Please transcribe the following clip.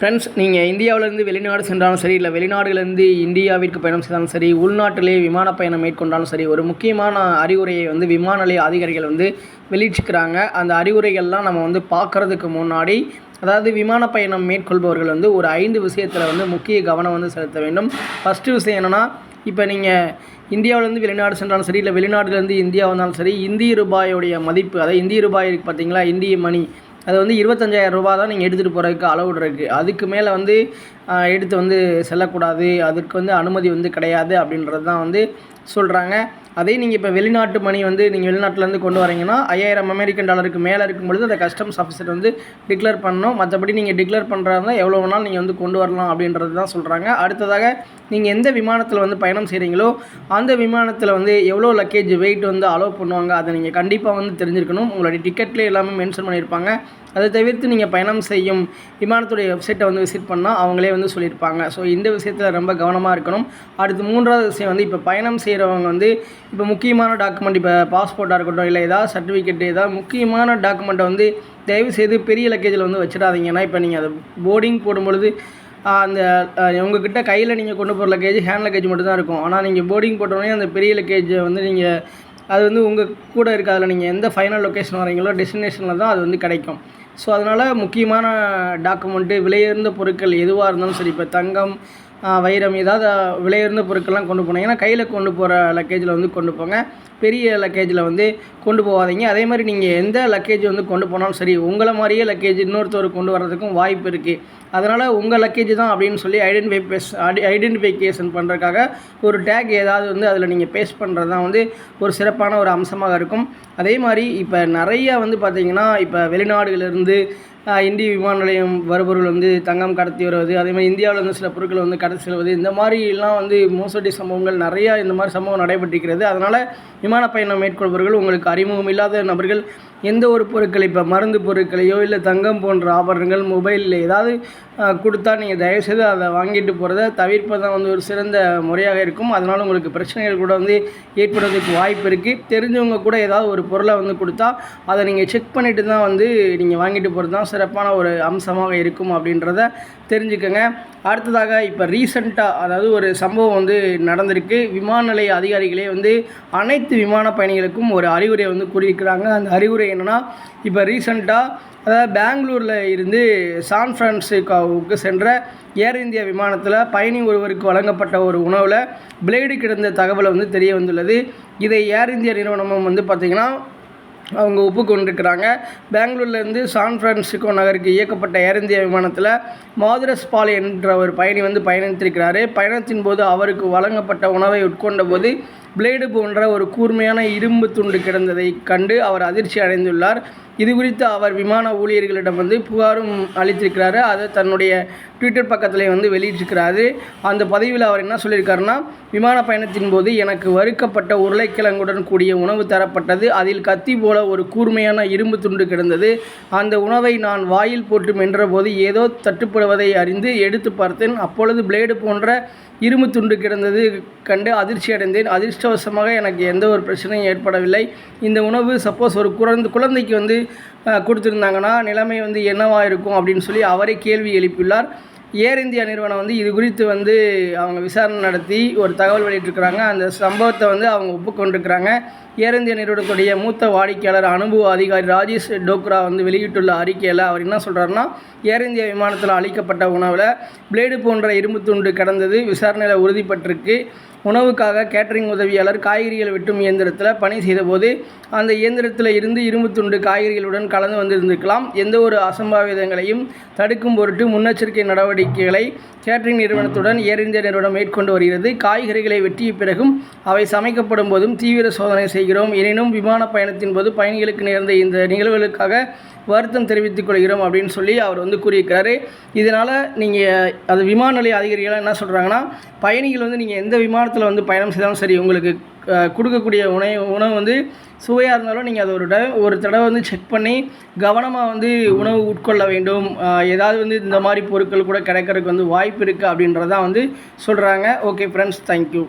Friends நீங்கள் இந்தியாவிலேருந்து வெளிநாடு சென்றாலும் சரி இல்லை வெளிநாடுலேருந்து இந்தியாவிற்கு பயணம் செய்தாலும் சரி உள்நாட்டிலே விமான பயணம் மேற்கொண்டாலும் சரி ஒரு முக்கியமான அறிவுரையை வந்து விமான நிலைய அதிகாரிகள் வந்து வெளியிட்டிருக்கிறாங்க. அந்த அறிவுரைகள்லாம் நம்ம வந்து பார்க்குறதுக்கு முன்னாடி அதாவது விமான பயணம் மேற்கொள்பவர்கள் வந்து ஒரு ஐந்து விஷயத்தில் வந்து முக்கிய கவனம் வந்து செலுத்த வேண்டும். ஃபஸ்ட்டு விஷயம் என்னென்னா இப்போ நீங்கள் இந்தியாவிலேருந்து வெளிநாடு சென்றாலும் சரி இல்லை வெளிநாடுலேருந்து இந்தியா வந்தாலும் சரி இந்திய ரூபாயோடைய மதிப்பு அதாவது இந்திய ரூபாய் இருக்குது பார்த்தீங்களா இந்திய மணி அது வந்து இருபத்தஞ்சாயிரம் ரூபா தான் நீங்கள் எடுத்துகிட்டு போகிறதுக்கு அளவுடு இருக்குது அதுக்கு மேலே வந்து எடுத்து வந்து செல்லக்கூடாது அதுக்கு வந்து அனுமதி வந்து கிடையாது அப்படின்றது தான் வந்து சொல்கிறாங்க அதே நீங்கள் இப்போ வெளிநாட்டு மணி வந்து நீங்கள் வெளிநாட்டிலேருந்து கொண்டு வரீங்கன்னா ஐயாயிரம் அமெரிக்கன் டாலருக்கு மேலே இருக்கும் பொழுது அதை கஸ்டம்ஸ் ஆஃபீஸர் வந்து டிக்ளேர் பண்ணணும். மற்றபடி நீங்கள் டிக்ளேர் பண்ணுறதா எவ்வளோ வேணாலும் நீங்கள் வந்து கொண்டு வரலாம் அப்படின்றது தான் சொல்கிறாங்க அடுத்ததாக நீங்கள் எந்த விமானத்தில் வந்து பயணம் செய்கிறீங்களோ அந்த விமானத்தில் வந்து எவ்வளோ லக்கேஜ் வெயிட் வந்து அலோவ் பண்ணுவாங்க அதை நீங்கள் கண்டிப்பாக வந்து தெரிஞ்சிருக்கணும். உங்களுடைய டிக்கெட்லேயே எல்லாமே மென்ஷன் பண்ணியிருப்பாங்க. அதை தவிர்த்து நீங்கள் பயணம் செய்யும் விமானத்துடைய வெப்சைட்டை வந்து விசிட் பண்ணால் அவங்களே வந்து சொல்லியிருப்பாங்க. ஸோ இந்த விஷயத்தில் ரொம்ப கவனமாக இருக்கணும். அடுத்து மூன்றாவது விஷயம் வந்து இப்போ பயணம் செய்கிறவங்க வந்து இப்போ முக்கியமான டாக்குமெண்ட் இப்போ பாஸ்போர்ட்டாக இருக்கட்டும் இல்லை ஏதாவது சர்டிஃபிகேட் ஏதாவது முக்கியமான டாக்குமெண்ட்டை வந்து தயவு செய்து பெரிய லக்கேஜில் வந்து வச்சிடாதீங்க. ஏன்னா இப்போ நீங்கள் அதை போர்டிங் போடும்பொழுது அந்த உங்ககிட்ட கையில் நீங்கள் கொண்டு போகிற லக்கேஜ் ஹேண்ட் லக்கேஜ் மட்டும்தான் இருக்கும். ஆனால் நீங்கள் போர்டிங் போட்டோடனே அந்த பெரிய லக்கேஜை வந்து நீங்கள் அது வந்து உங்கள் கூட இருக்காதுல நீங்கள் எந்த ஃபைனல் லொக்கேஷன் வரீங்களோ டெஸ்டினேஷனில் தான் அது வந்து கிடைக்கும். ஸோ அதனால் முக்கியமான டாக்குமெண்ட்டு விலையுயர்ந்த பொருட்கள் எதுவாக இருந்தாலும் சரி இப்போ தங்கம் வைரம் ஏதாவது விலையுயர்ந்த பொருட்கள்லாம் கொண்டு போனீங்கன்னா கையில் கொண்டு போகிற லக்கேஜில் வந்து கொண்டு போங்க. பெரிய லக்கேஜில் வந்து கொண்டு போகாதீங்க. அதே மாதிரி நீங்கள் எந்த லக்கேஜ் வந்து கொண்டு போனாலும் சரி உங்களை மாதிரியே லக்கேஜ் இன்னொருத்தர் கொண்டு வர்றதுக்கும் வாய்ப்பு இருக்குது அதனால் உங்கள் லக்கேஜ் தான் அப்படின்னு சொல்லி ஐடென்டிஃபை பேஸ் ஐடென்டிஃபிகேஷன் பண்ணுறதுக்காக ஒரு டேக் ஏதாவது வந்து அதில் நீங்கள் பேஸ்ட் பண்ணுறது தான் வந்து ஒரு சிறப்பான ஒரு அம்சமாக இருக்கும். அதே மாதிரி இப்போ நிறைய வந்து பார்த்திங்கன்னா இப்போ வெளிநாடுகளிலிருந்து இந்திய விமான நிலையம் வருபவர்கள் வந்து தங்கம் கடத்தி வருவது அதே மாதிரி இந்தியாவில் வந்து சில பொருட்களை வந்து கடத்தி செல்வது இந்த மாதிரிலாம் வந்து மோசடி சம்பவங்கள் நிறையா இந்த மாதிரி சம்பவம் நடைபெற்றிருக்கிறது. அதனால் விமான பயணம் மேற்கொள்பவர்கள் உங்களுக்கு அறிமுகம் இல்லாத நபர்கள் எந்த ஒரு பொருட்கள் இப்போ மருந்து பொருட்களையோ இல்லை தங்கம் போன்ற ஆபரணங்கள் மொபைலில் ஏதாவது கொடுத்தா நீங்கள் தயவுசெய்து அதை வாங்கிட்டு போகிறத தவிர்ப்பது தான் வந்து ஒரு சிறந்த முறையாக இருக்கும். அதனால் உங்களுக்கு பிரச்சனைகள் கூட வந்து ஏற்படுறதுக்கு வாய்ப்பு இருக்குது தெரிஞ்சவங்க கூட ஏதாவது ஒரு பொருளை வந்து கொடுத்தா அதை நீங்கள் செக் பண்ணிட்டு தான் வந்து நீங்கள் வாங்கிட்டு போகிறது தான் சிறப்பான ஒரு அம்சமாக இருக்கும் அப்படின்றத தெரிஞ்சுக்கோங்க. அடுத்ததாக இப்போ ரீசண்டாக அதாவது ஒரு சம்பவம் வந்து நடந்திருக்கு. விமான நிலைய அதிகாரிகளே வந்து அனைத்து விமான பயணிகளுக்கும் ஒரு அறிவுரை வந்து கூறியிருக்கிறாங்க. அந்த அறிவுரை என்னென்னா இப்போ ரீசண்டாக அதாவது பெங்களூரில் இருந்து சான் பிரான்சிஸ்கோவுக்கு சென்ற ஏர் இந்தியா விமானத்தில் பயணி ஒருவருக்கு வழங்கப்பட்ட ஒரு உணவில் பிளேடு கிடந்த தகவலை வந்து தெரிய வந்துள்ளது. இதை ஏர் இந்தியா நிறுவனமும் வந்து பார்த்திங்கன்னா அவங்க ஒப்புக்கொண்டிருக்கிறாங்க. பெங்களூர்லேருந்து சான் பிரான்சிஸ்கோ நகருக்கு இயக்கப்பட்ட ஏர் இந்தியா விமானத்தில் மாதுரஸ் பால் என்ற ஒரு பயணி வந்து பயணித்திருக்கிறாரு. பயணத்தின் போது அவருக்கு வழங்கப்பட்ட உணவை உட்கொண்ட போது பிளேடு போன்ற ஒரு கூர்மையான இரும்பு துண்டு கிடந்ததை கண்டு அவர் அதிர்ச்சி அடைந்துள்ளார். இது குறித்து அவர் விமான ஊழியர்களிடம் வந்து புகாரும் அளித்திருக்கிறாரு. அதை தன்னுடைய ட்விட்டர் பக்கத்தில் வந்து வெளியிட்டிருக்கிறாரு. அந்த பதிவில் அவர் என்ன சொல்லியிருக்காருன்னா விமான பயணத்தின் போது எனக்கு வறுக்கப்பட்ட உருளைக்கிழங்குடன் கூடிய உணவு தரப்பட்டது. அதில் கத்தி போல ஒரு கூர்மையான இரும்பு துண்டு கிடந்தது. அந்த உணவை நான் வாயில் போட்டு மென்றபோது ஏதோ தட்டுப்படுவதை அறிந்து எடுத்து பார்த்தேன். அப்பொழுது பிளேடு போன்ற இரும்பு துண்டு கிடந்தது கண்டு அதிர்ச்சி அடைந்தேன். அதிர்ச்சி அதிர்ஷ்டவசமாக எனக்கு எந்த ஒரு பிரச்சனையும் ஏற்படவில்லை. இந்த உணவு சப்போஸ் ஒரு குழந்தை குழந்தைக்கு வந்து கொடுத்துருந்தாங்கன்னா நிலைமை வந்து என்னவாக இருக்கும் அப்படின்னு சொல்லி அவரே கேள்வி எழுப்பியுள்ளார். ஏர் இந்தியா நிறுவனம் வந்து இது குறித்து வந்து அவங்க விசாரணை நடத்தி ஒரு தகவல் வெளியிட்டிருக்கிறாங்க. அந்த சம்பவத்தை வந்து அவங்க ஒப்புக்கொண்டிருக்கிறாங்க. ஏர் இந்தியா நிறுவனத்துடைய மூத்த வாடிக்கையாளர் அனுபவ அதிகாரி ராஜேஷ் டோக்ரா வந்து வெளியிட்டுள்ள அறிக்கையில் அவர் என்ன சொல்கிறாருன்னா ஏர் இந்தியா விமானத்தில் அளிக்கப்பட்ட உணவில் பிளேடு போன்ற இரும்பு துண்டு கடந்தது. விசாரணையில் உறுதிப்பட்டிருக்கு. உணவுக்காக கேட்டரிங் உதவியாளர் காய்கறிகள் வெட்டும் இயந்திரத்தில் பணி செய்தபோது அந்த இயந்திரத்தில் இருந்து இரும்பு துண்டு காய்கறிகளுடன் கலந்து வந்திருந்திருக்கலாம். எந்த ஒரு அசம்பாவிதங்களையும் தடுக்கும் பொருட்டு முன்னெச்சரிக்கை நடவடிக்கைகளை கேட்டரிங் நிறுவனத்துடன் ஏர் இந்தியா நிறுவனம் மேற்கொண்டு வருகிறது. காய்கறிகளை வெட்டிய பிறகும் அவை சமைக்கப்படும் போதும் தீவிர சோதனை செய்கிறோம். எனினும் விமான பயணத்தின் போது பயணிகளுக்கு நேர்ந்த இந்த நிகழ்வுகளுக்காக வருத்தம் தெரிவித்துக் கொள்கிறோம் அப்படின்னு சொல்லி அவர் வந்து கூறியிருக்கிறாரு. இதனால் நீங்கள் அது விமான நிலைய அதிகாரிகள் என்ன சொல்கிறாங்கன்னா பயணிகள் வந்து நீங்கள் எந்த விமானத்தில் வந்து பயணம் செய்தாலும் சரி உங்களுக்கு கொடுக்கக்கூடிய உணவு உணவு வந்து சுவையாக இருந்தாலும் நீங்கள் அதை ஒரு ட ஒரு தடவை வந்து செக் பண்ணி கவனமாக வந்து உணவு உட்கொள்ள வேண்டும். ஏதாவது வந்து இந்த மாதிரி பொருட்கள் கூட கிடைக்கிறதுக்கு வந்து வாய்ப்பு இருக்குது அப்படின்றதான் வந்து சொல்கிறாங்க ஓகே ஃப்ரெண்ட்ஸ் தேங்க்யூ